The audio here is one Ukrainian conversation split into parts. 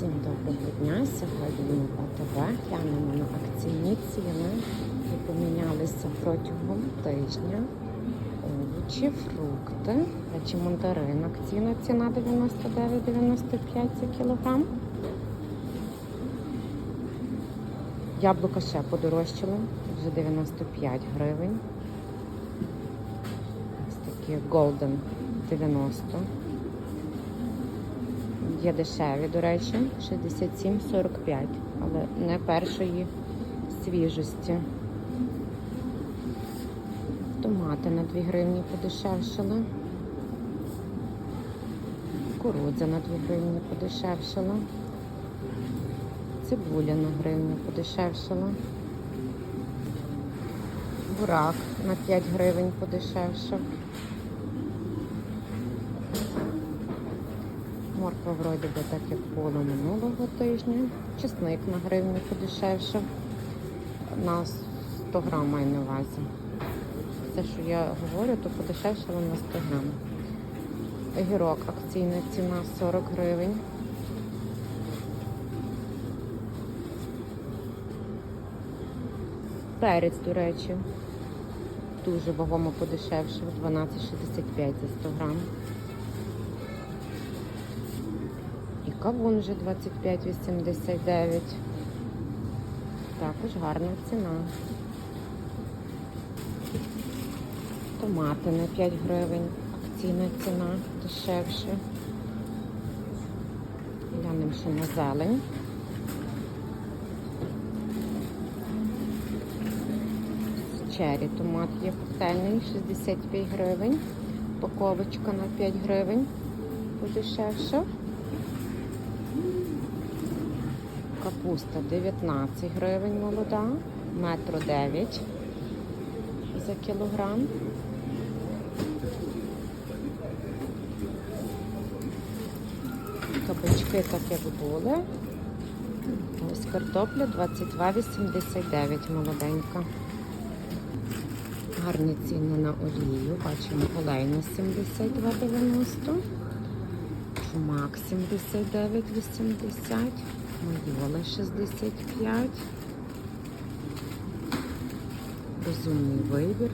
Всім доброго дня. Сьогодні ми АТВ глянемо на акційні ціни, які помінялися протягом тижня. Овочі, фрукти, речі мандарин. Акційна ціна 99,95 за кілограм. Яблука ще подорожчали, вже 95 гривень. Ось такі Golden 90. Є дешеві, до речі, 67,45, але не першої свіжості. Томати на 2 гривні подешевшили. Кукурудза на 2 гривні подешевшила. Цибуля на гривню подешевшила. Бурак на 5 гривень подешевшав. Морква вроді би так, як було минулого тижня. Чесник на гривню подешевшав. На 100 грам маю на увазі. Все, що я говорю, то подешевшало на 100 грам. Огірок акційна ціна 40 гривень. Перець, до речі, дуже вагомо подешевшив, 12,65 за 100 грам. Кавун вже 25,89. Також гарна ціна. Томати на 5 гривень. Акційна ціна дешевше. Глянемо ще на зелень. Черрі томат є коктейльний, 65 гривень. Упаковочка на 5 гривень. Подешевше. Капуста 19 гривень молода, метро 9 за кілограм. Кабачки так як були. Ось картопля 22,89 молоденька. Гарні ціни на олію. Бачимо олейна 72,90. Чумак 79,80. Майола 65. Розумний вибір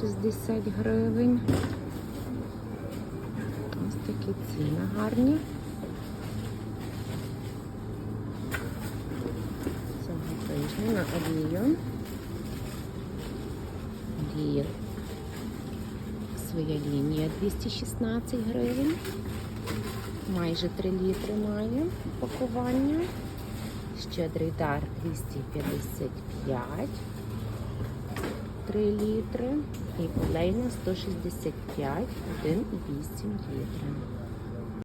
60 гривень. Ось такі ціни гарні. Цього тижня на олію. Олія. Своя лінія 216 гривень. Майже 3 літри має пакування. Щедрий дар 255, 3 літри. І олейна 165, 1,8 літри.